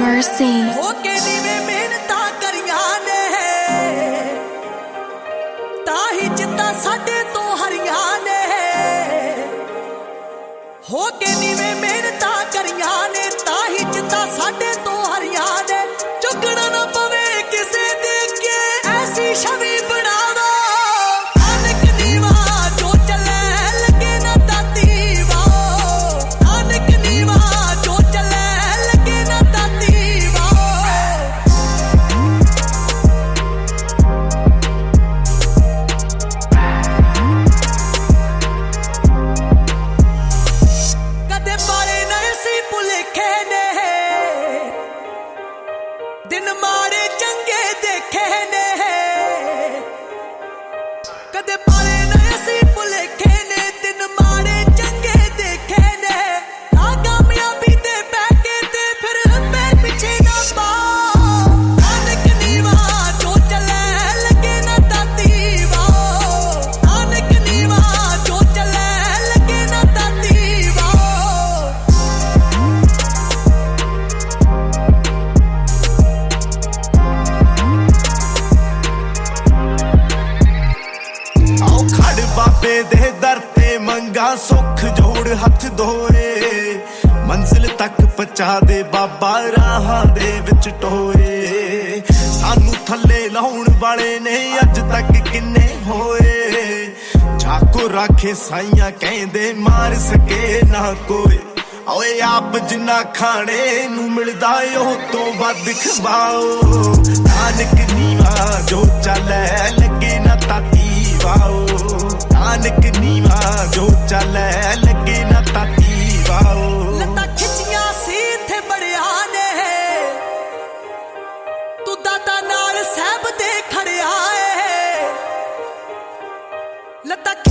mercy. ਹੋ ਕੇ ਨੀਵੇਂ ਮਿਹਨਤਾਂ ਕਰੀਆਂ ਨੇ ਤਾਂ ਹੀ ਜਿੱਤਾਂ ਸਾਡੇ ਤੋਂ ਹਰੀਆਂ ਨੇ ਹੋ ਕੇ ਨੀਵੇਂ ਮਿਹਨਤਾਂ ਕਰੀਆਂ ਨੇ ਤਾਂ ਹੀ ਜਿੱਤਾਂ ਸਾਡੇ ਤੋਂ ਖੜ ਦੇ ਦਰ ਤੇ ਮੰਗਾ ਸੁੱਖ ਜੋੜ ਹੱਥ ਦੋਏ। ਮੰਜ਼ਿਲ ਤੱਕ ਪਹੁੰਚਾ ਦੇ ਬਾਬਾ ਰਾਹਾਂ ਦੇ ਵਿੱਚ ਟੋਏ। ਸਾਨੂੰ ਥੱਲੇ ਲਾਉਣ ਵਾਲੇ ਨੇ ਅੱਜ ਤੱਕ ਕਿੰਨੇ ਹੋਏ। ਜਾਕੋ ਰਾਖੇ ਸਾਈਆਂ ਕਹਿੰਦੇ ਮਾਰ ਸਕੇ ਨਾ ਕੋਈ। ਓਏ ਆਪ ਜਿੰਨਾ ਖਾਣੇ ਨੂੰ ਮਿਲਦਾ ਉਹ ਤੋਂ ਵੱਧ ਖਵਾਓ। ਨਾਨਕ ਨੀਵਾ ਜੋ ਚੱਲੇ ਲੱਗੇ ਨਾ ਤਾਤੀ ਸਹਿਬ ਦੇ